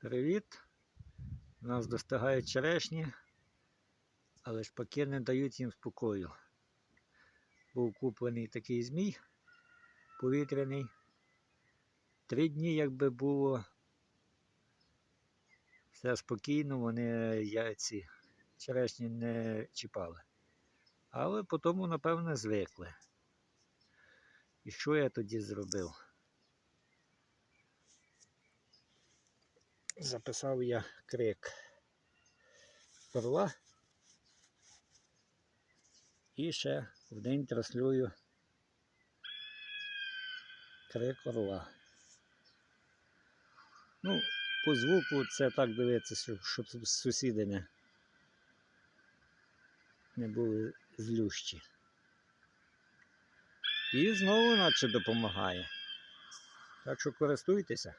Привіт! Нас достигають черешні, але шпаки не дають їм спокою. Був куплений такий змій повітряний. Три дні, якби було все спокійно, вони яйці черешні не чіпали. Але потім, напевно, звикли. І що я тоді зробив? Записав я крик орла і ще в день транслюю крик орла. Ну, по звуку це так дивиться, щоб сусіди не, не були злющі. І знову наче допомагає. Так що користуйтеся.